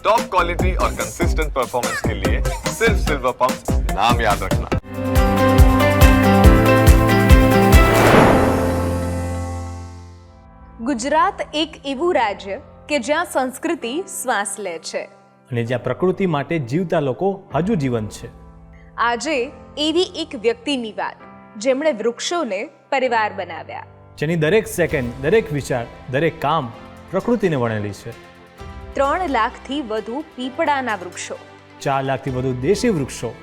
Top quality और consistent performance के लिए सिर्फ सिल्वर पंप नाम याद रखना ગુજરાત એક એવું રાજ્ય કે જ્યાં સંસ્કૃતિ શ્વાસ લે છે અને જ્યાં પ્રકૃતિ માટે જીવતા લોકો હજુ જીવંત છે આજે એવી એક વ્યક્તિની વાત જેમણે વૃક્ષોને પરિવાર બનાવ્યા જેની દરેક સેકન્ડ દરેક વિચાર દરેક કામ પ્રકૃતિને વણેલી છે ત્રણ લાખથી વધુ પીપળાના વૃક્ષો. ચાર લાખથી વધુ દેશી વૃક્ષો.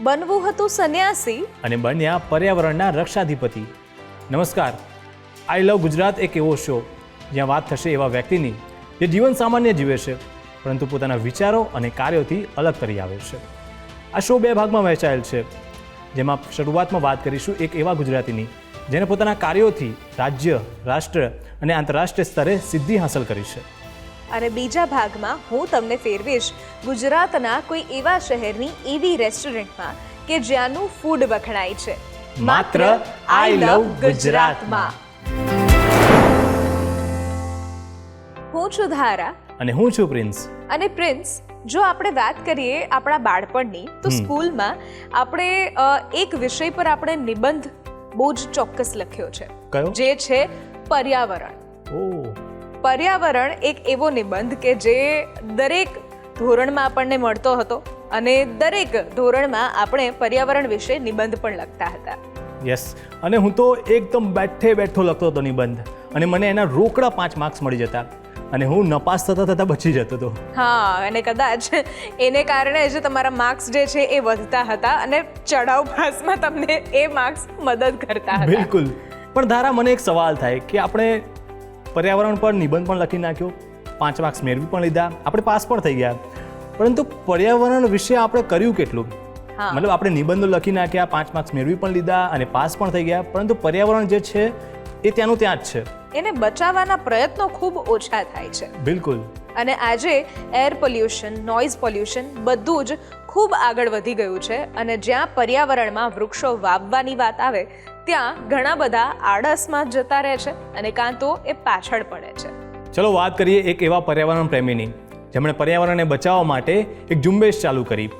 બનવું હતું સંન્યાસી. અને બન્યા પર્યાવરણના રક્ષાધિપતિ. નમસ્કાર. આઈ લવ ગુજરાત એક એવો શો જ્યાં વાત થશે એવા વ્યક્તિની જે જીવન સામાન્ય જીવે છે પરંતુ પોતાના વિચારો અને કાર્યોથી અલગ કરી આવે છે. આ શો બે ભાગમાં વહેંચાયેલ છે. જેમાં શરૂઆતમાં વાત કરીશું એક એવા ગુજરાતીની જેને પોતાના કાર્યોથી રાજ્ય રાષ્ટ્ર અને આંતરરાષ્ટ્રીય સ્તરે સિદ્ધિ હાંસલ કરી છે. અને બીજા ભાગમાં હું તમને ફેરવીશ ગુજરાતના કોઈ એવા શહેરની એવી રેસ્ટોરન્ટમાં કે જ્યાંનું ફૂડ વખણાય છે. માત્ર આઈ લવ ગુજરાતમાં. હું છું ધારા. અને હું છું પ્રિન્સ. અને પ્રિન્સ જો આપણે વાત કરીએ આપણા બાળપણની તો સ્કૂલમાં આપણે એક વિષય પર આપણે નિબંધ બહુ જ ચોક્કસ લખ્યો છે. કયો? જે છે પર્યાવરણ. ઓ પર્યાવરણ એક એવો નિબંધ કે જે દરેક ધોરણમાં આપણને મળતો હતો અને દરેક ધોરણમાં આપણે પર્યાવરણ વિશે નિબંધ પણ લખતા હતા. યસ અને હું તો એકદમ બેઠે બેઠો લખતો હતો નિબંધ. અને મને એના રોકડા પાંચ માર્ક્સ મળી જતા. અને હું નપાસ થતા થતા બચી જતો હતો. હા અને કદાચ એને કારણે જે તમારા માર્ક્સ જે છે એ વધતા હતા અને ચઢાવ પાસમાં તમને એ માર્ક્સ મદદ કરતા હતા. બિલકુલ. પણ ધારા મને એક સવાલ થાય કે આપણે પર્યાવરણ પર નિબંધ પણ લખી નાખ્યો પાંચ માર્ક્સ મેળવી પણ લીધા આપણે પાસ પણ થઈ ગયા. પરંતુ પર્યાવરણ વિશે આપણે કર્યું કેટલું? હા. મતલબ આપણે નિબંધો લખી નાખ્યા પાંચ માર્ક્સ મેળવી પણ લીધા અને પાસ પણ થઈ ગયા. પરંતુ પર્યાવરણ જે છે એ ત્યાંનું ત્યાં જ છે. એને બચાવવાના પ્રયત્નો ખૂબ ઓછા થાય છે. બિલકુલ. અને આજે એર પોલ્યુશન નોઇઝ પોલ્યુશન બધું જ ખૂબ આગળ વધી ગયું છે. અને જ્યાં પર્યાવરણમાં વૃક્ષો વાવવાની વાત આવે ત્યાં ઘણા બધા આળસમાં જતા રહે છે અને કાં તો એ પાછળ પડે છે. ચલો વાત કરીએ એક એવા પર્યાવરણ પ્રેમીની. જેમણે પર્યાવરણને બચાવવા માટે એક ઝુંબેશ ચાલુ કરી.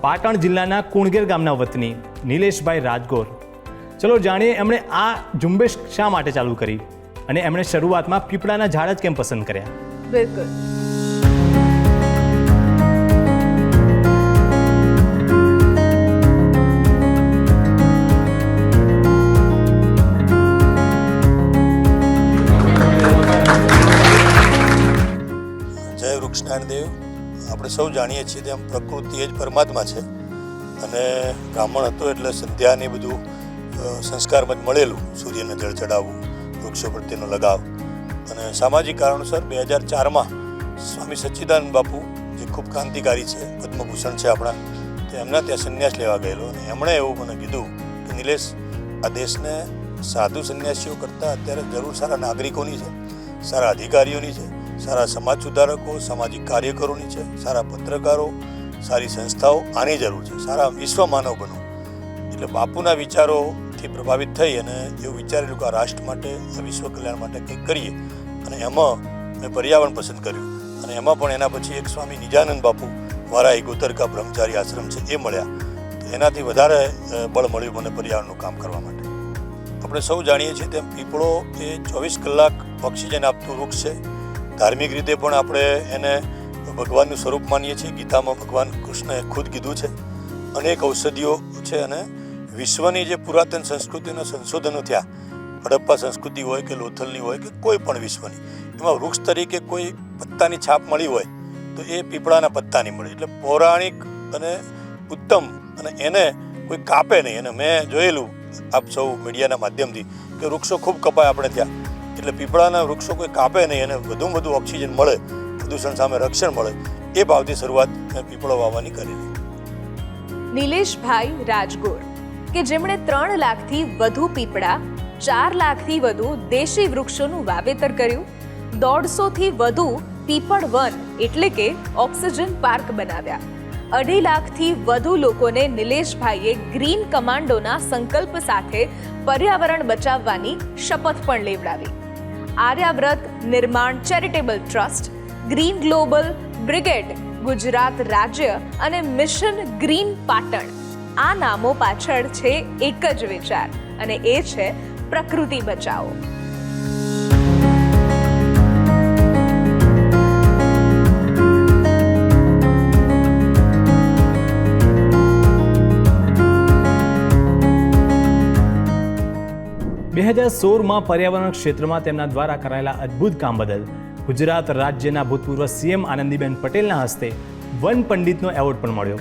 પાટણ જિલ્લાના કુણગેર ગામના વતની નિલેશભાઈ રાજગોર. ચલો જાણીએ એમણે આ ઝુંબેશ શા માટે ચાલુ કરી અને એમણે શરૂઆતમાં પીપળાના ઝાડ જ કેમ પસંદ કર્યા? બિલકુલ. જય વૃક્ષનારાયણ દેવ આપણે સૌ જાણીએ છીએ તેમ પ્રકૃતિ એ જ પરમાત્મા છે. અને બ્રાહ્મણ હતો એટલે સંધ્યાને બધું સંસ્કારમાં જ મળેલું, સૂર્યને જળ ચડાવવું, વૃક્ષો પ્રત્યેનો લગાવ. અને સામાજિક કારણોસર બે હજાર ચારમાં સ્વામી સચ્ચિદાનંદ બાપુ, જે ખૂબ ક્રાંતિકારી છે, પદ્મભૂષણ છે આપણા, તો એમના ત્યાં સંન્યાસ લેવા ગયેલો. અને એમણે એવું મને કીધું કે, નિલેશ, આ દેશને સાધુ સંન્યાસીઓ કરતાં અત્યારે જરૂર સારા નાગરિકોની છે, સારા અધિકારીઓની છે. સારા સમાજ સુધારકો, સામાજિક કાર્યકરોની છે, સારા પત્રકારો, સારી સંસ્થાઓ, આની જરૂર છે. સારા વિશ્વ માનવ બનો. એટલે બાપુના વિચારોથી પ્રભાવિત થઈ અને એવું વિચારેલું કે આ રાષ્ટ્ર માટે, આ વિશ્વ કલ્યાણ માટે કંઈક કરીએ. અને એમાં મેં પર્યાવરણ પસંદ કર્યું. અને એમાં પણ એના પછી એક સ્વામી નિજાનંદ બાપુ વારાઈ ગોતરકા બ્રહ્મચારી આશ્રમ છે, એ મળ્યા. એનાથી વધારે બળ મળ્યું મને પર્યાવરણનું કામ કરવા માટે. આપણે સૌ જાણીએ છીએ તેમ પીપળો એ ચોવીસ કલાક ઓક્સિજન આપતું વૃક્ષ છે. ધાર્મિક રીતે પણ આપણે એને ભગવાનનું સ્વરૂપ માનીએ છીએ. ગીતામાં ભગવાન કૃષ્ણએ ખુદ કીધું છે. અનેક ઔષધિઓ છે અને વિશ્વની જે પુરાતન સંસ્કૃતિના સંશોધનો થયા, હડપ્પા સંસ્કૃતિ હોય કે લોથલની હોય કે કોઈ પણ વિશ્વની, એમાં વૃક્ષ તરીકે કોઈ પત્તાની છાપ મળી હોય તો એ પીપળાના પત્તાની મળી. એટલે પૌરાણિક અને ઉત્તમ અને એને કોઈ કાપે નહીં. અને મેં જોયેલું આપ સૌ મીડિયાના માધ્યમથી કે વૃક્ષો ખૂબ કપાય આપણે ત્યાં. એટલે પીપળાના વૃક્ષો કોઈ કાપે નહીં અને વધુમાં વધુ ઓક્સિજન મળે, પ્રદૂષણ સામે રક્ષણ મળે, એ ભાવથી શરૂઆત પીપળો વાવવાની કરેલી. નિલેશભાઈ રાજગોર, કે જેમણે ત્રણ લાખથી વધુ પીપળા, ચાર લાખથી વધુ દેશી વૃક્ષોનું વાવેતર કર્યું, દોઢસોથી વધુ પીપળ વન એટલે કે ઓક્સિજન પાર્ક બનાવ્યા. અઢી લાખથી વધુ લોકોને નિલેશભાઈએ ગ્રીન કમાન્ડોના સંકલ્પ સાથે પર્યાવરણ બચાવવાની શપથ પણ લેવડાવી. Aryavrat Nirman, charitable trust, green global, brigade, Gujarat રાજ્ય અને મિશન ગ્રીન પાટણ. આ નામો પાછળ છે એક જ વિચાર અને એ છે પ્રકૃતિ બચાવો. બે હજાર સોળમાં પર્યાવરણ ક્ષેત્રમાં તેમના દ્વારા કરાયેલા અદ્ભુત કામ બદલ ગુજરાત રાજ્યના ભૂતપૂર્વ સીએમ આનંદીબેન પટેલના હસ્તે વન પંડિતનો એવોર્ડ પણ મળ્યો.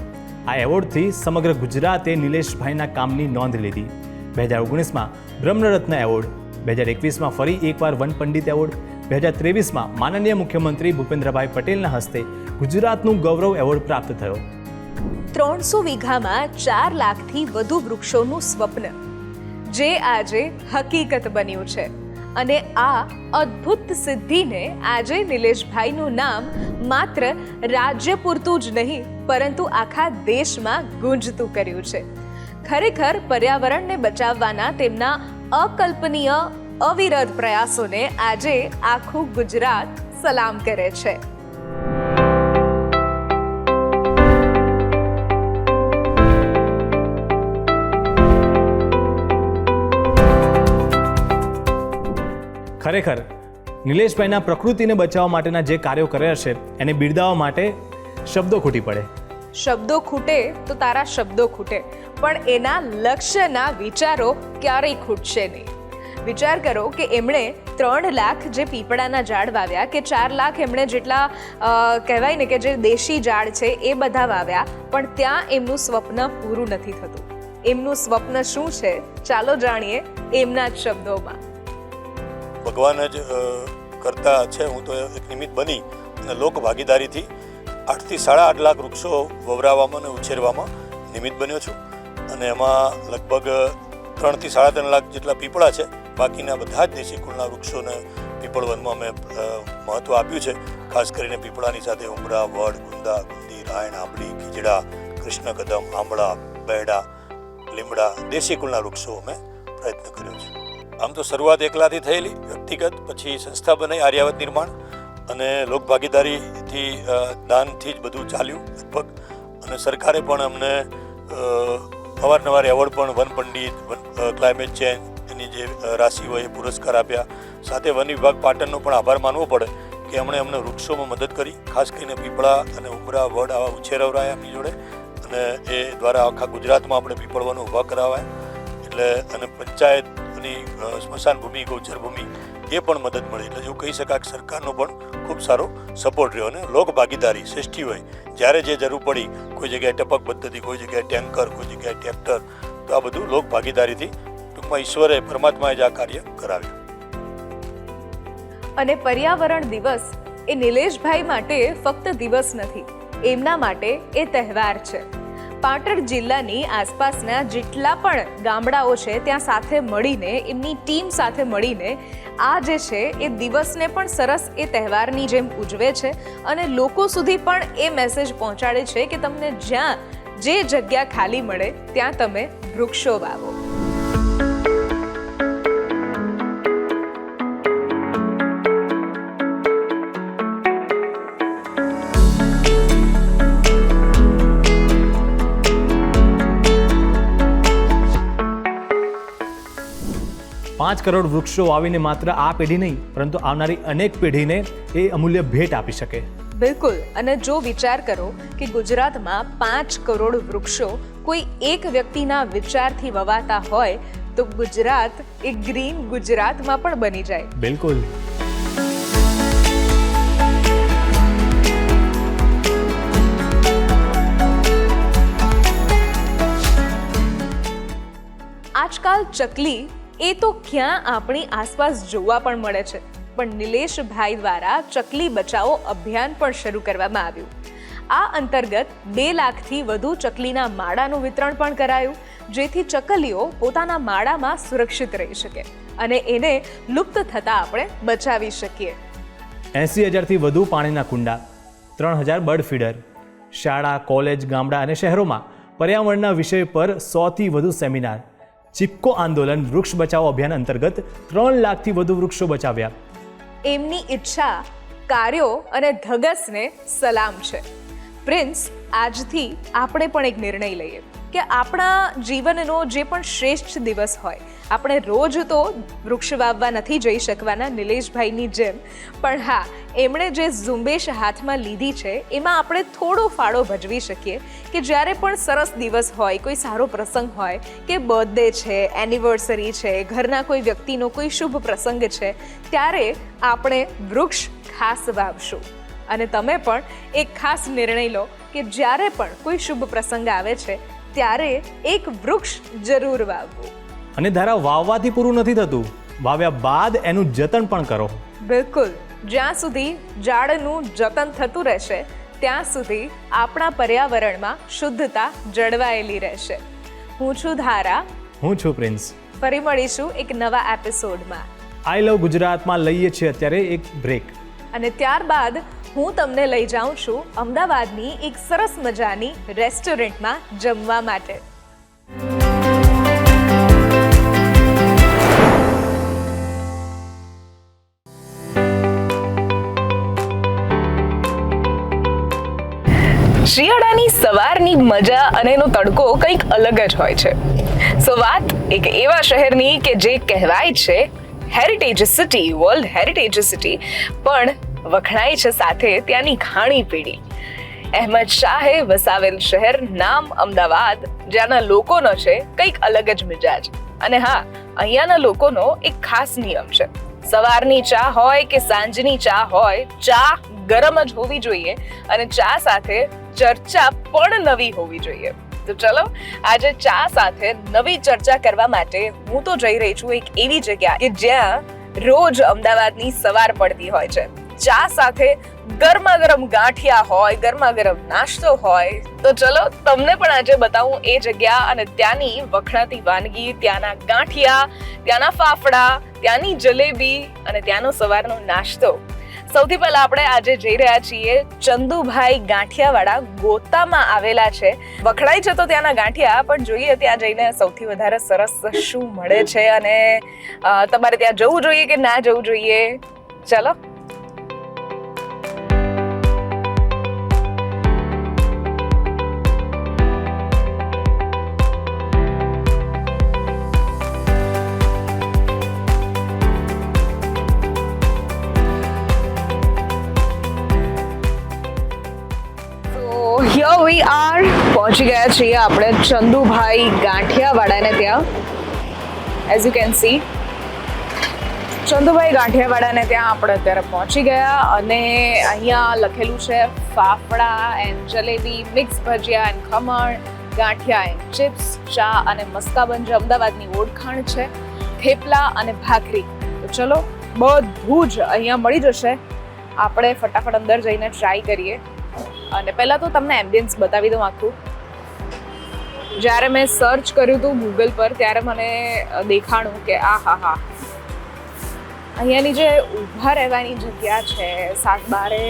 આ એવોર્ડથી સમગ્ર ગુજરાતે નિલેશભાઈના કામની નોંધ લીધી. બે હજાર ઓગણીસમાં બ્રહ્મરત્ન એવોર્ડ, બે હજાર એકવીસમાં ફરી એકવાર વન પંડિત એવોર્ડ, બે હજાર ત્રેવીસમાં માનનીય મુખ્યમંત્રી ભૂપેન્દ્રભાઈ પટેલના હસ્તે ગુજરાતનું ગૌરવ એવોર્ડ પ્રાપ્ત થયો. ત્રણસો વીઘામાં ચાર લાખથી વધુ વૃક્ષોનું સ્વપ્ન. જે આજે હકીકત બન્યું છે. અને આ અદ્ભુત સિદ્ધિને આજે નિલેશભાઈનું નામ માત્ર રાજ્ય પૂરતું જ નહીં, પરંતુ આખા દેશમાં ગુંજતું કર્યું છે. ખરેખર પર્યાવરણને બચાવવાના તેમના અકલ્પનીય અવિરત પ્રયાસોને આજે આખું ગુજરાત સલામ કરે છે. ખરેખર, નિલેશભાઈના પ્રકૃતિને બચાવવા માટેના જે કાર્યો કર્યા છે, એને બિરદાવવા માટે શબ્દો ખૂટી પડે. શબ્દો ખૂટે તો તારા શબ્દો ખૂટે, પણ એના લક્ષ્યના વિચારો ક્યારેય ખૂટશે નહીં. વિચાર કરો કે એમણે ત્રણ લાખ જે પીપળાના ઝાડ વાવ્યા કે ચાર લાખ એમણે જેટલા કહેવાય ને કે જે દેશી ઝાડ છે એ બધા વાવ્યા, પણ ત્યાં એમનું સ્વપ્ન પૂરું નથી થતું. એમનું સ્વપ્ન શું છે? ચાલો જાણીએ એમના જ શબ્દોમાં. ભગવાન જ કરતા છે. હું તો એક નિમિત્ત બની અને લોક ભાગીદારીથી આઠથી સાડા આઠ લાખ વૃક્ષો વવરાવવામાં અને ઉછેરવામાં નિમિત્ત બન્યો છું. અને એમાં લગભગ ત્રણથી સાડા ત્રણ લાખ જેટલા પીપળા છે. બાકીના બધા જ દેશી કુળના વૃક્ષોને પીપળ વનમાં મેં મહત્ત્વ આપ્યું છે. ખાસ કરીને પીપળાની સાથે ઉમરા, વડ, ગુંદા, ગુંદી, રાયણ, આંબલી, ખીજડા કૃષ્ણ કદમ આંબળા, બેડા, લીમડા દેશી કુળના વૃક્ષો અમે પ્રયત્ન કર્યો છે. આમ તો શરૂઆત એકલાથી થયેલી, વ્યક્તિગત, પછી સંસ્થા બનાવી આર્યાવત નિર્માણ, અને લોકભાગીદારીથી દાનથી જ બધું ચાલ્યું લગભગ. અને સરકારે પણ અમને અવારનવાર એવોર્ડ પણ વન પંડિત ક્લાઇમેટ ચેન્જ એની જે રાશિ હોય એ પુરસ્કાર આપ્યા. સાથે વન વિભાગ પાટણનો પણ આભાર માનવો પડે કે એમણે અમને વૃક્ષોમાં મદદ કરી, ખાસ કરીને પીપળા અને ઉમરા, વડ આવા ઉછેરવરાયા એમની જોડે. અને એ દ્વારા આખા ગુજરાતમાં આપણે પીપળવાનો ઊભા કરાવાય. એટલે, અને પંચાયતની અ, સ્મશાન ભૂમિ ગૌચર ભૂમિ એ પણ મદદ મળી. એટલે એવું કહી શકાય કે સરકારનો પણ ખૂબ સારો સપોર્ટ રહ્યો અને લોક ભાગીદારી શ્રેષ્ઠી હોય. જ્યારે જે જરૂર પડી કોઈ જગ્યાએ ટપક પદ્ધતિ કોઈ જગ્યાએ ટેન્કર કોઈ જગ્યાએ ટ્રેક્ટર તો આ બધું લોક ભાગીદારીથી ટૂંકમાં ઈશ્વરે પરમાત્માએ જ આ કાર્ય કરાવ્યું. અને પર્યાવરણ દિવસ એ નિલેશભાઈ માટે ફક્ત દિવસ નથી. એમના માટે એ તહેવાર છે. પાટણ જિલ્લાની આસપાસના જેટલા પણ ગામડાઓ છે, ત્યાં સાથે મળીને, એમની ટીમ સાથે મળીને આ જે છે, એ દિવસને પણ સરસ એ તહેવારની જેમ ઉજવે છે અને લોકો સુધી પણ એ મેસેજ પહોંચાડે છે કે તમને જ્યાં જે જગ્યા ખાલી મળે, ત્યાં તમે વૃક્ષો વાવો. પાંચ કરોડ વૃક્ષો વાવીને માત્ર આ પેઢી નહીં પરંતુ આવનારી અનેક પેઢીને એ અમૂલ્ય ભેટ આપી શકે. બિલકુલ. અને જો વિચાર કરો કે ગુજરાતમાં પાંચ કરોડ વૃક્ષો કોઈ એક વ્યક્તિના વિચારથી વવાતા હોય તો ગુજરાત એ ગ્રીન ગુજરાતમાં પણ બની જાય. બિલકુલ. આજકાલ ચકલી એ તો ક્યાં આપણી આસપાસ જોવા પણ મળે છે. પણ નિલેશભાઈ દ્વારા ચકલી બચાવો અભિયાન પણ શરૂ કરવામાં આવ્યું. આ અંતર્ગત બે લાખથી વધુ ચકલીના માળાનું વિતરણ પણ કરાયું, જેથી ચકલીઓ પોતાના માળામાં સુરક્ષિત રહી શકે અને એને લુપ્ત થતા આપણે બચાવી શકીએ. એંસી હજારથી વધુ પાણીના કુંડા, ત્રણ હજાર બર્ડ ફીડર, શાળા, કોલેજ, ગામડા અને શહેરોમાં પર્યાવરણના વિષય પર સોથી વધુ સેમિનાર ચિપકો આંદોલન વૃક્ષ બચાવો અભિયાન અંતર્ગત ત્રણ લાખથી વધુ વૃક્ષો બચાવ્યા. એમની ઈચ્છા, કાર્યો અને ધગસને સલામ છે. પ્રિન્સ, આજથી આપણે પણ એક નિર્ણય લઈએ કે આપણા જીવનનો જે પણ શ્રેષ્ઠ દિવસ હોય આપણે રોજ તો વૃક્ષ વાવવા નથી જઈ શકવાના નિલેશભાઈની જેમ. પણ હા, એમણે જે ઝુંબેશ હાથમાં લીધી છે, એમાં આપણે થોડો ફાળો ભજવી શકીએ કે જ્યારે પણ સરસ દિવસ હોય, કોઈ સારો પ્રસંગ હોય, કે બર્થડે છે એનિવર્સરી છે, ઘરના કોઈ વ્યક્તિનો કોઈ શુભ પ્રસંગ છે, ત્યારે આપણે વૃક્ષ ખાસ વાવશું. અને તમે પણ એક ખાસ નિર્ણય લો કે જ્યારે પણ કોઈ શુભ પ્રસંગ આવે છે, ત્યારે એક વૃક્ષ જરૂર વાવવું. અને ધારા વાવવાથી પૂરું નથી થતું. વાવ્યા બાદ એનું જતન પણ કરો. બિલકુલ. જ્યાં સુધી ઝાડનું જતન થતું રહેશે ત્યાં સુધી આપણા પર્યાવરણમાં શુદ્ધતા જળવાયેલી રહેશે. હું છું ધારા. હું છું પ્રિન્સ. ફરી મળીશું એક નવા એપિસોડમાં. આઈ લવ ગુજરાતમાં લઈએ છીએ અત્યારે એક બ્રેક. અને ત્યારબાદ હું તમને લઈ જાઉં છું અમદાવાદની એક સરસ મજાની રેસ્ટોરન્ટમાં જમવા માટે. શિયાળાની સવારની મજા અને એનો તડકો કંઈક અલગ જ હોય છે. સો વાત એક એવા શહેરની કે જે કહેવાય છે heritage city world heritage city પણ વખણાય છે સાથે ત્યાંની ખાણી પીણી. અહેમદ શાહે વસાવેલ શહેર નામ અમદાવાદ, જ્યાંના લોકોનો છે કંઈક અલગ જ મિજાજ. અને હા, અહીંયાના લોકોનો એક ખાસ નિયમ છે. સવારની ચા હોય કે સાંજની ચા હોય, ચા ગરમ જ હોવી જોઈએ અને ચા સાથે ચર્ચા પણ નવી હોવી જોઈએ. તો ચલો, આજે ચા સાથે નવી ચર્ચા કરવા માટે હું તો જઈ રહી છું એક એવી જગ્યા કે જ્યાં રોજ અમદાવાદની સવાર પડતી હોય છે. ચા સાથે ગરમા ગરમ ગાંઠિયા હોય ગરમા ગરમ નાસ્તો હોય. તો ચલો, તમને પણ આજે બતાવું એ જગ્યા અને ત્યાંની વખણાતી વાનગી, ત્યાંના ગાંઠિયા, ત્યાંના ફાફડા, ત્યાંની જલેબી અને ત્યાંનો સવારનો નાસ્તો. સૌથી પહેલા આપણે આજે જઈ રહ્યા છીએ ચંદુભાઈ ગાંઠિયાવાળા ગોતામાં આવેલા છે. વખણાય છે તો ત્યાંના ગાંઠિયા, પણ જોઈએ ત્યાં જઈને સૌથી વધારે સરસ શું મળે છે અને તમારે ત્યાં જવું જોઈએ કે ના જવું જોઈએ? ચલો. હિયર વી આર પહોંચી ગયા છીએ આપણે ચંદુભાઈ ગાંઠિયાવાળાને ત્યાં. As you can see Chandubhai ગાંઠિયાવાળાને ત્યાં આપણે અત્યારે પહોંચી ગયા અને અહીંયા લખેલું છે, fafda and jalebi mix bhajiya and khaman, gathiya and chips ચા અને મસ્કાબન અમદાવાદની ઓળખાણ છે, થેપલા અને ભાખરી. તો ચલો, બધું જ અહીંયા મળી જશે. આપણે ફટાફટ અંદર જઈને ટ્રાય કરીએ. અને પહેલાં તો તમને એમ્બિયન્સ બતાવી દઉં આખું. જ્યારે મેં સર્ચ કર્યું હતું ગૂગલ પર, ત્યારે મને દેખાણું કે આ હા હા. અહીંયાની જે ઊભા રહેવાની જગ્યા છે સાત બારે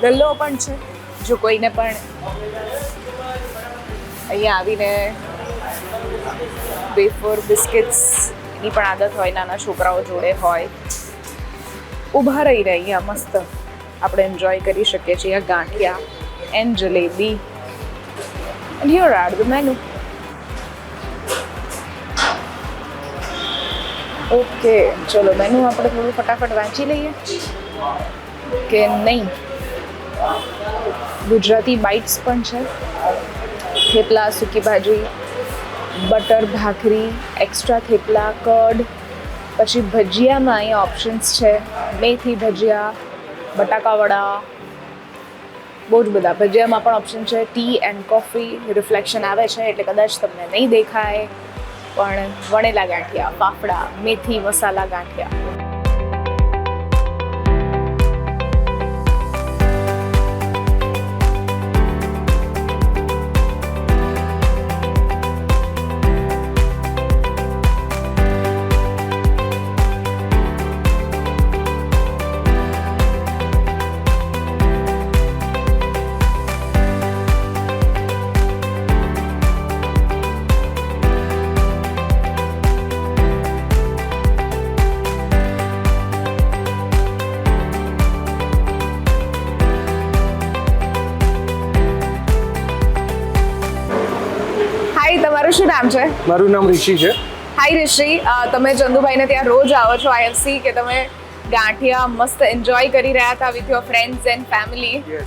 ગલ્લો પણ છે, જો કોઈને પણ અહીંયા આવીને વેફર, બિસ્કિટ્સ, એની પણ આદત હોય, નાના છોકરાઓ જોડે હોય. ઊભા રહીને અહીંયા મસ્ત. આપણે એન્જોય કરી શકીએ છીએ. Gathiya and jalebi and here are the menu okay ચલો મેનુ આપણે થોડું ફટાફટ વાંચી લઈએ. કે નહીં? ગુજરાતી બાઇટ્સ પણ છે. થેપલા, સૂકી ભાજી, બટર, ભાખરી એક્સ્ટ્રા થેપલા કડ પછી ભજીયામાં અહીંયા ઓપ્શન્સ છે. મેથી ભજીયા બટાકા વડા બહુ જ બધા. ભજીયામાં પણ ઓપ્શન છે ટી એન્ડ કોફી રિફ્લેક્શન આવે છે, એટલે કદાચ તમને નહીં દેખાય. પણ વણેલા ગાંઠિયા, ફાફડા, મેથી, મસાલા ગાંઠિયા. મારું નામ ઋષિ છે. હાય ઋષિ. તમે ચંદુભાઈને ત્યાં રોજ આવો છો આઈ સી કે તમે ગાંઠિયા મસ્ત એન્જોય કરી રહ્યા હતા with your friends and family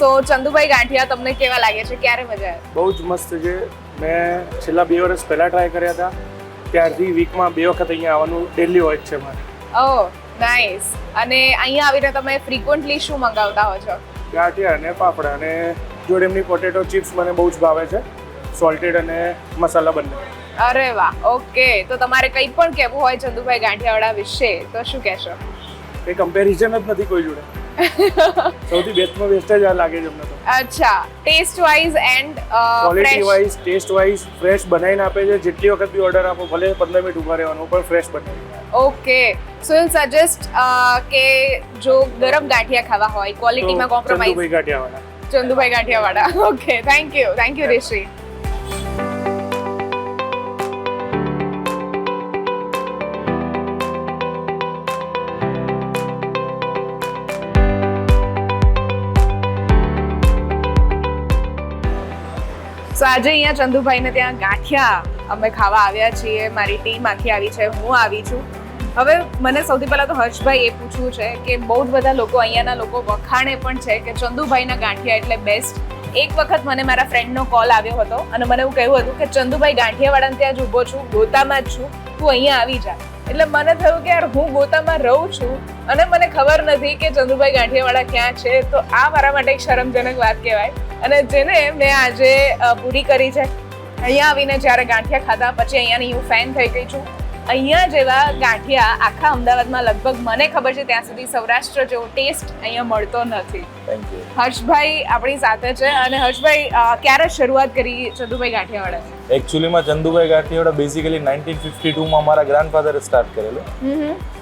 so Chandubhai gathiya તમને કેવા લાગે છે? ક્યારે મજા આવે? બહુ જ મસ્ત છે. મેં છેલ્લા બે વર્ષ પહેલાં ટ્રાય કર્યા હતા. ત્યારથી વીકમાં બે વખત અહીંયા આવવાનું ડેલી હોય છે મારે. ઓ નાઇસ અને અહીંયા આવીને તમે ફ્રીક્વન્ટલી શું મંગાવતા હો છો? ગાંઠિયા અને પાપડા અને જોડે એમની પોટેટો ચિપ્સ મને બહુ જ ભાવે છે. સોલ્ટેડ અને મસાલા બંને. અરે વાહ ઓકે. તો તમારે કંઈ પણ કહેવું હોય ચંદુભાઈ ગાંઠિયાવાળા વિશે તો શું કહેશો? એ કમ્પેરિઝન જ નથી કોઈ જોડે. સૌથી બેસ્ટમાં બેસ્ટ જ આ લાગે છે અમને તો. અચ્છા taste wise and quality wise taste wise fresh બનાવીને આપે છે. જેટલી વખત બી ઓર્ડર આપો ભલે પંદર મિનિટ ઊભા રહેવાનું પણ ફ્રેશ બનાવી ઓકે. સો યુ સજેસ્ટ કે જો ગરમ ગાંઠિયા ખાવા હોય ક્વોલિટીમાં compromise Chandubhai ગાંઠિયાવાળા. Chandubhai ગાંઠિયાવાળા. Okay thank you thank you Rishi આજે અહીંયા ચંદુભાઈને ત્યાં ગાંઠિયા અમે ખાવા આવ્યા છીએ. મારી ટીમ આખી આવી છે. હું આવી છું. હવે મને સૌથી પહેલાં તો હર્ષભાઈ એ પૂછવું છે કે બહુ જ બધા લોકો અહીંયાના લોકો વખાણે પણ છે કે ચંદુભાઈના ગાંઠિયા એટલે બેસ્ટ એક વખત મને મારા ફ્રેન્ડનો કોલ આવ્યો હતો અને મને એવું કહ્યું હતું કે ચંદુભાઈ ગાંઠિયાવાળાને ત્યાં જ ઊભો છું, ગોતામાં જ છું. તું અહીંયા આવી જા. એટલે મને થયું કે યાર હું ગોતામાં રહું છું અને મને ખબર નથી કે ચંદુભાઈ ગાંઠિયાવાળા ક્યાં છે, તો આ મારા માટે એક શરમજનક વાત કહેવાય. અને જેને મેં આજે પૂરી કરી છે, અહીંયા આવીને જ્યારે ગાંઠિયા ખાધા, પછી અહીંયાની હું ફેન થઈ ગઈ છું. અહીંયા જેવા ગાંઠિયા આખા અમદાવાદમાં લગભગ મને ખબર છે ત્યાં સુધી સૌરાષ્ટ્ર જેવો ટેસ્ટ અહીંયા મળતો નથી. હર્ષભાઈ આપણી સાથે છે અને હર્ષભાઈ ક્યારે શરૂઆત કરી ચંદુભાઈ ગાંઠિયાવાળાની એકચ્યુઅલીમાં ચંદુભાઈ ગાંઠિયાવાડા બેઝિકલી નાઇન્ટીન ફિફ્ટી ટુમાં મારા ગ્રાન્ડફાધરે સ્ટાર્ટ કરેલું.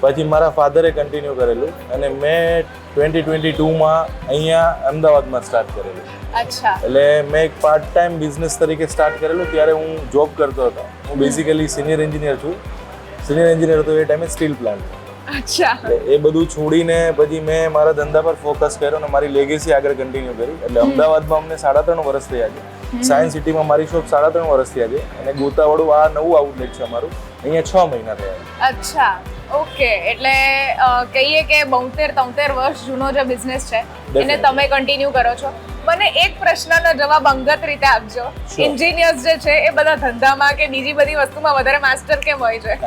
પછી મારા ફાધરે કન્ટિન્યુ કરેલું અને મેં ટ્વેન્ટી ટ્વેન્ટી ટુમાં અહીંયા અમદાવાદમાં સ્ટાર્ટ કરેલું. અચ્છા. એટલે મેં એક પાર્ટ ટાઈમ બિઝનેસ તરીકે સ્ટાર્ટ કરેલું ત્યારે હું જોબ કરતો હતો. હું બેઝિકલી સિનિયર એન્જિનિયર છું. સિનિયર એન્જિનિયર હતો એ ટાઈમે સ્ટીલ પ્લાન્ટ અચ્છા. એ બધું છોડીને પછી મેં મારા ધંધા પર ફોકસ કર્યો અને મારી લેગેસી આગળ કન્ટિન્યુ કરી. એટલે અમદાવાદમાં અમને સાડા ત્રણ વર્ષ થયા છે. સાયન્સ સિટીમાં મારી શોપ સાડા ત્રણ વર્ષ થયા છે. અને ગોતાવાળું આ નવું આઉટલેટ છે અમારું. અહીંયા છ મહિના થયા અચ્છા. ઓકે. એટલે કહીએ કે બોતેર તોતેર વર્ષ જૂનો જે બિઝનેસ છે. એને તમે કન્ટિન્યુ કરો છો? મને એક પ્રશ્નનો જવાબ અંગત રીતે આપજો. એન્જિનિયર્સ જે છે એ બધા ધંધામાં કે બીજી બધી વસ્તુમાં વધારે માસ્ટર કેમ હોય છે?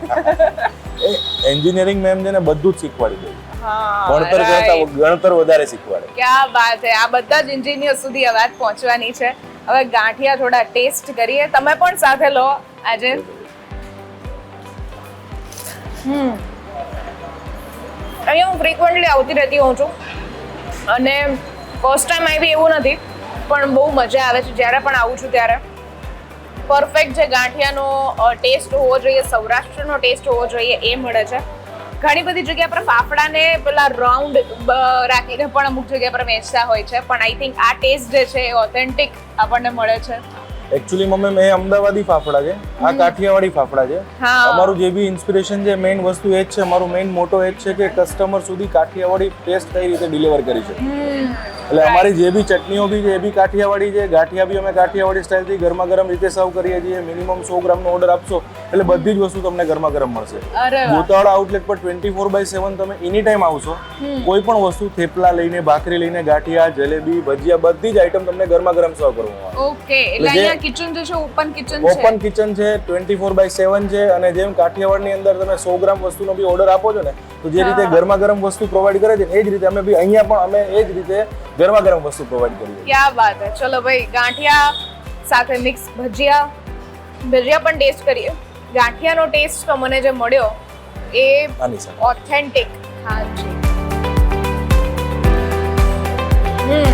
એન્જિનિયરિંગ મેમ છે ને બધું જ શીખવાડી દે. ભણતર કરતા ગણતર વધારે શીખવાડે. ક્યાં વાત છે આ બધા જ એન્જિનિયર સુધી આ વાત પહોંચવાની છે. હવે ગાંઠિયા થોડા ટેસ્ટ કરીએ. તમે પણ સાથે લો આજે. હમ. અહીંયા હું ફ્રીક્વન્ટલી આવતી રહેતી હોઉં છું. અને ફર્સ્ટ ટાઈમ આવી એવું નથી પણ બહુ મજા આવે છે. જ્યારે પણ આવું છું ત્યારે. પરફેક્ટ જે ગાંઠિયાનો ટેસ્ટ હોવો જોઈએ સૌરાષ્ટ્રનો ટેસ્ટ હોવો જોઈએ એ મળે છે. ઘણી બધી જગ્યા પર ફાફડાને પેલા રાઉન્ડ રાખીને પણ અમુક જગ્યા પર વેચતા હોય છે. પણ આઈ થિંક આ ટેસ્ટ જે છે એ ઓથેન્ટિક આપણને મળે છે. એકચ્યુઅલી મમ્મી મેં અમદાવાદી ફાફડા છે. આ કાઠિયાવાડી ફાફડા છે. હા. અમારું જે બી ઇન્સ્પિરેશન છે મેઇન વસ્તુ એ જ છે. અમારું મેઇન મોટો એ જ છે કે કસ્ટમર સુધી કાઠિયાવાડી ટેસ્ટ કઈ રીતે ડિલિવર કરી શકે. એટલે અમારી જે બી ચટણીઓ બી છે એ બી કાઠિયાવાડી છે. ગાંઠિયા બી અમે કાઠિયાવાડી સ્ટાઇલથી ગરમા ગરમ રીતે સર્વ કરીએ છીએ. મિનિમમ સો ગ્રામનો ઓર્ડર આપશો એટલે બધી જ વસ્તુ તમને ગરમા ગરમ મળશે. ગોતાવાડા આઉટલેટ પર ટ્વેન્ટી ફોર બાય સેવન તમે એની ટાઈમ આવશો કોઈ પણ વસ્તુ થેપલા લઈને ભાખરી લઈને ગાંઠિયા જલેબી ભજીયા બધી જ આઈટમ તમને ગરમા ગરમ સર્વ કરવામાં આવે ઓકે એટલે અહીંયા કિચન જે છે ઓપન કિચન છે? ઓપન કિચન છે ટ્વેન્ટી ફોર બાય સેવન છે અને જેમ કાઠિયાવાડની અંદર તમે સો ગ્રામ વસ્તુનો બી ઓર્ડર આપો છો ને તો જે રીતે ગરમા ગરમ વસ્તુ પ્રોવાઈડ કરે છે એ જ રીતે અમે બી અહીંયા પણ અમે એ જ રીતે ગરમા ગરમ વસ્તુ પ્રોવાઈડ કરીએ ક્યાં વાત હે? ચલો ભાઈ ગાંઠિયા સાથે મિક્સ ભજીયા. ભજીયા પણ ટેસ્ટ કરીએ. ગાંઠિયાનો ટેસ્ટ તો મને જે મળ્યો એ ઓથેન્ટિક હાજી હમ.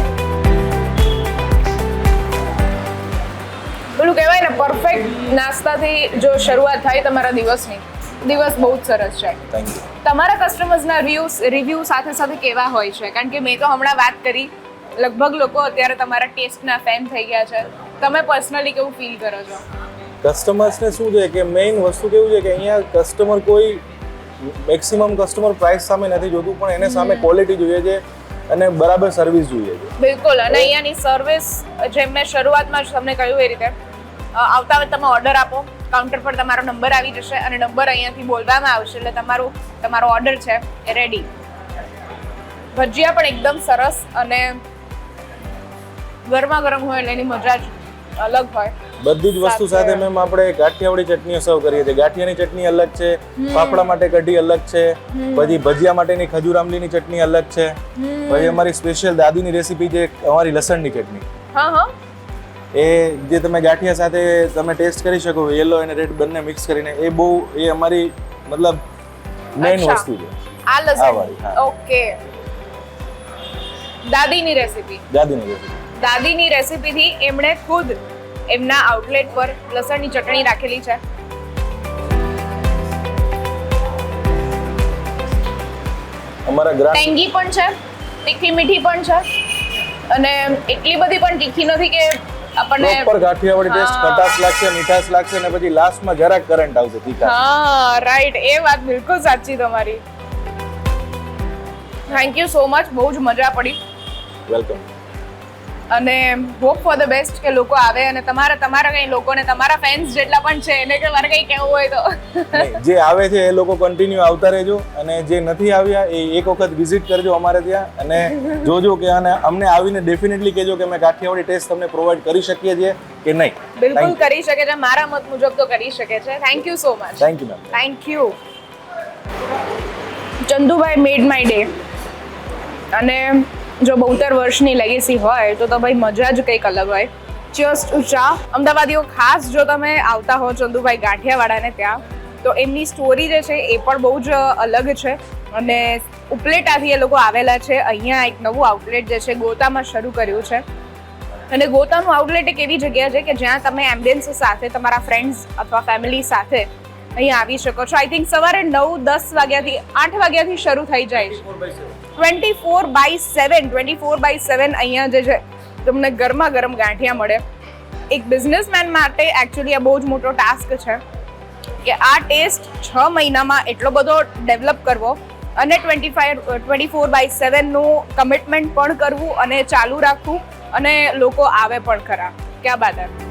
પેલું કહેવાય ને પરફેક્ટ નાસ્તાથી જો શરૂઆત થાય તમારા દિવસની. દિવસ બહુ જ સરસ જાય તમારા કસ્ટમર્સના રિવ્યુઝ રિવ્યુ સાથે સાથે કેવા હોય છે? કારણ કે મેં તો હમણાં વાત કરી લગભગ લોકો અત્યારે તમારા ટેસ્ટના ફેન થઈ ગયા છે. તમે પર્સનલી કેવું ફીલ કરો છો? કસ્ટમર્સને શું છે કે મેઇન વસ્તુ કેવું છે કે અહીંયા કસ્ટમર કોઈ મેક્સિમમ કસ્ટમર પ્રાઇસ સામે નથી જોતું પણ એને સામે ક્વોલિટી જોઈએ છે અને બરાબર સર્વિસ જોઈએ છે. બિલકુલ અને અહીંયાની સર્વિસ જેમ મેં શરૂઆતમાં જ તમને કહ્યું એ રીતે આવતા તમે ઓર્ડર આપો. કાઉન્ટર પર તમારો નંબર આવી જશે અને નંબર અહીંયાથી બોલવામાં આવશે એટલે તમારું તમારો ઓર્ડર છે એ રેડી ભજીયા પણ એકદમ સરસ અને ગરમા ગરમ હોય એટલે એની મજા જ અલગ હોય. બધી જ વસ્તુ સાથે મેમ આપણે ગાંઠિયાવાળી ચટણીઓ સર્વ કરીએ છીએ. ગાંઠિયાની ચટણી અલગ છે પાપડા માટે કઢી અલગ છે પછી ભજીયા માટેની ખજૂર આમલીની ચટણી અલગ છે પછી અમારી સ્પેશિયલ દાદીની રેસીપી છે અમારી લસણની ચટણી. હા હા. એ જે તમે ગાંઠિયા સાથે તમે ટેસ્ટ કરી શકો યલો અને રેડ બંને મિક્સ કરીને એ બહુ એ અમારી મતલબ મેઇન. વસ્તુ છે. આ આ લસણ ઓકે. દાદીની રેસીપી દાદીની રેસિપી દાદીની રેસિપીથી એમણે ખુદ એમના આઉટલેટ પર લસણની ચટણી રાખેલી છે. અમારા ગ્રાહક ટેંગી પણ છે તીખી મીઠી પણ છે અને એટલી બધી પણ તીખી નથી કે આપણને પ્રોપર ગાંઠિયાવાડી ટેસ્ટ ખટાશ લાગશે મીઠાશ લાગશે અને પછી લાસ્ટમાં જરાક કરંટ આવશે તીખા હા રાઈટ એ વાત બિલકુલ સાચી તમારી. થેન્ક યુ સો મચ બહુ જ મજા પડી. વેલકમ અને હોપ ફોર ધ બેસ્ટ કે લોકો આવે અને તમારા તમારા કઈ લોકોને તમારા ફેન્સ જેટલા પણ છે એને કે મારે કઈ કહેવું હોય તો. જે આવે છે એ લોકો કન્ટિન્યુ આવતા રહેજો અને જે નથી આવ્યા એ એક વખત વિઝિટ કરજો અમારે ત્યાં અને જોજો કે અને અમને આવીને ડેફિનેટલી કહેજો કે અમે કાઠિયાવાડી ટેસ્ટ તમને પ્રોવાઈડ કરી શકીએ છીએ કે નહીં. બિલકુલ કરી શકે છે મારા મત મુજબ તો કરી શકે છે. Thank you so much thank you ma'am thank you Chandubhai made my day અને જો બોતેર વર્ષની લેગેસી હોય, તો તો ભાઈ મજા જ કંઈક અલગ હોય. ચિયર્સ ટુ અમદાવાદીઓ ખાસ જો તમે આવતા હો ચંદુભાઈ ગાંઠિયાવાડાને ત્યાં, તો એમની સ્ટોરી જે છે એ પણ બહુ જ અલગ છે. અને ઉપલેટાથી એ લોકો આવેલા છે. અહીંયા એક નવું આઉટલેટ જે છે ગોતામાં શરૂ કર્યું છે. અને ગોતાનું આઉટલેટ એક એવી જગ્યા છે કે જ્યાં તમે એમ્બ્યુલન્સ સાથે, તમારા ફ્રેન્ડ્સ અથવા ફેમિલી સાથે અહીંયા આવી શકો છો. આઈ થિંક સવારે નવ, દસ વાગ્યાથી, આઠ વાગ્યાથી શરૂ થઈ જાય છે. Twenty four by seven twenty four by seven અહીંયા જે છે, તમને ગરમા ગરમ ગાંઠિયા મળે. એક બિઝનેસમેન માટે એકચ્યુઅલી આ બહુ જ મોટો ટાસ્ક છે કે આ ટેસ્ટ છ મહિનામાં એટલો બધો ડેવલપ કરવો અને twenty five twenty four by સેવનનું commitment પણ કરવું અને ચાલુ રાખવું અને લોકો આવે પણ ખરા. ક્યાં બાત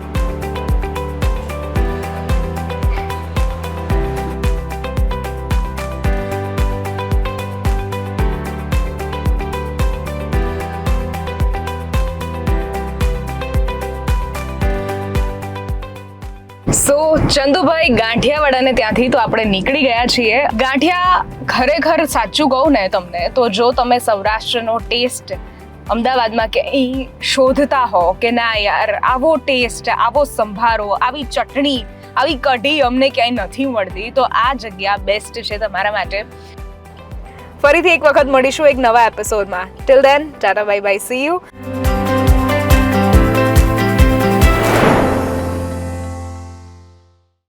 ચંદુભાઈ ગાંઠિયાવાડાને ત્યાંથી તો આપણે નીકળી ગયા છીએ. ગાંઠિયા ખરેખર સાચું કહું ને તમને, તો જો તમે સૌરાષ્ટ્રનો ટેસ્ટ અમદાવાદમાં કે અહીં શોધતા હો કે ના યાર, આવો ટેસ્ટ, આવો સંભારો, આવી ચટણી, આવી કઢી અમને ક્યાંય નથી મળતી, તો આ જગ્યા બેસ્ટ છે તમારા માટે. ફરીથી એક વખત મળીશું એક નવા એપિસોડમાં till then tata bye bye see you